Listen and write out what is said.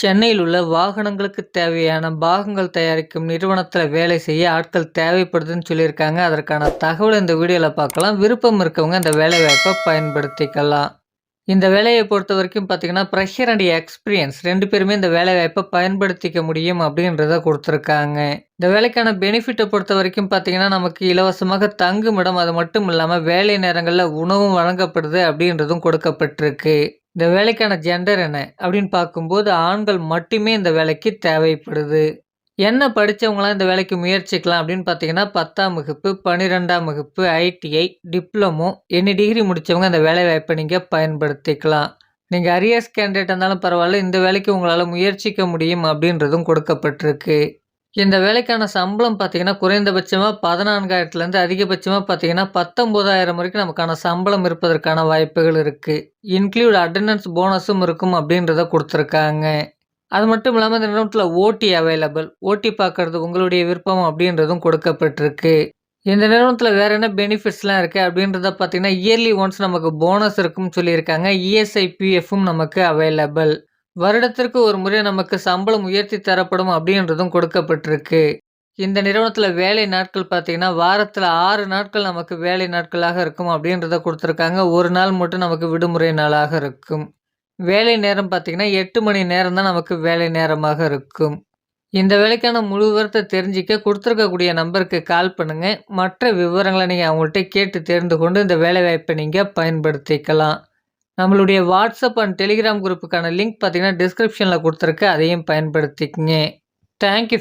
சென்னையில் உள்ள வாகனங்களுக்கு தேவையான பாகங்கள் தயாரிக்கும் நிறுவனத்தில் வேலை செய்ய ஆட்கள் தேவைப்படுதுன்னு சொல்லியிருக்காங்க. அதற்கான தகவல் இந்த வீடியோவில் பார்க்கலாம். விருப்பம் இருக்கவங்க இந்த வேலைவாய்ப்பை பயன்படுத்திக்கலாம். இந்த வேலையை பொறுத்த வரைக்கும் பார்த்தீங்கன்னா, ப்ரெஷர் அண்ட் எக்ஸ்பீரியன்ஸ் ரெண்டு பேருமே இந்த வேலைவாய்ப்பை பயன்படுத்திக்க முடியும் அப்படின்றத கொடுத்துருக்காங்க இந்த வேலைக்கான பெனிஃபிட்டை பொறுத்த வரைக்கும் பார்த்தீங்கன்னா, நமக்கு இலவசமாக தங்குமிடம், அது மட்டும் இல்லாமல் வேலை நேரங்களில் உணவும் வழங்கப்படுது அப்படின்றதும் கொடுக்கப்பட்டிருக்கு. இந்த வேலைக்கான ஜெண்டர் என்ன அப்படின்னு பார்க்கும்போது, ஆண்கள் மட்டுமே இந்த வேலைக்கு தேவைப்படுது. என்ன படித்தவங்களாம் இந்த வேலைக்கு முயற்சிக்கலாம் அப்படின்னு பார்த்தீங்கன்னா, 10ஆம் வகுப்பு, 12ஆம் வகுப்பு, ஐடிஐ, டிப்ளமோ, எனி டிகிரி முடித்தவங்க இந்த வேலைவாய்ப்ப நீங்கள் பயன்படுத்திக்கலாம். நீங்கள் அரியர்ஸ் கேண்டிடேட் இருந்தாலும் பரவாயில்ல இந்த வேலைக்கு உங்களால் முயற்சிக்க முடியும் அப்படின்றதும் கொடுக்கப்பட்டிருக்கு. இந்த வேலைக்கான சம்பளம் பார்த்தீங்கன்னா, குறைந்தபட்சமாக பதினான்காயிரத்துலேருந்து அதிகபட்சமாக பார்த்தீங்கன்னா, 19,000 வரைக்கும் நமக்கான சம்பளம் இருப்பதற்கான வாய்ப்புகள் இருக்குது இன்க்ளூட் அட்டண்டன்ஸ் போனஸும் இருக்கும் அப்படின்றத கொடுத்துருக்காங்க அது மட்டும் இல்லாமல் இந்த நிறுவனத்தில் ஓட்டி அவைலபிள். ஓட்டி பார்க்குறது உங்களுடைய விருப்பம் அப்படின்றதும் கொடுக்கப்பட்டிருக்கு. இந்த நிறுவனத்தில் வேறு என்ன பெனிஃபிட்ஸ்லாம் இருக்குது அப்படின்றத பார்த்தீங்கன்னா, இயர்லி ஒன்ஸ் நமக்கு போனஸ் இருக்கும்னு சொல்லியிருக்காங்க. இஎஸ்ஐ, பிஎஃப்பும் நமக்கு அவைலபிள். வருடத்திற்கு ஒரு முறை நமக்கு சம்பளம் உயர்த்தி தரப்படும் அப்படின்றதும் கொடுக்கப்பட்டிருக்கு. இந்த நிறுவனத்தில் வேலை நாட்கள் பார்த்தீங்கன்னா, வாரத்தில் ஆறு நாட்கள் நமக்கு வேலை நாட்களாக இருக்கும் அப்படின்றத கொடுத்துருக்காங்க ஒரு நாள் மட்டும் நமக்கு விடுமுறை நாளாக இருக்கும். வேலை நேரம் பார்த்தீங்கன்னா, எட்டு மணி நேரம் தான் நமக்கு வேலை நேரமாக இருக்கும். இந்த வேலைக்கான முழு விவரத்த தெரிஞ்சுக்க கொடுத்துருக்கக்கூடிய நம்பருக்கு கால் பண்ணுங்கள் மற்ற விவரங்களை நீங்கள் அவங்கள்ட்ட கேட்டு தெரிந்து கொண்டு இந்த வேலைவாய்ப்ப நீங்கள் பயன்படுத்திக்கலாம். நம்மளுடைய வாட்ஸ்அப் அண்ட் டெலிகிராம் குரூப்புக்கான லிங்க் பார்த்தீங்கன்னா, டிஸ்கிரிப்ஷனில் கொடுத்துருக்கு அதையும் பயன்படுத்திக்கங்க. Thank you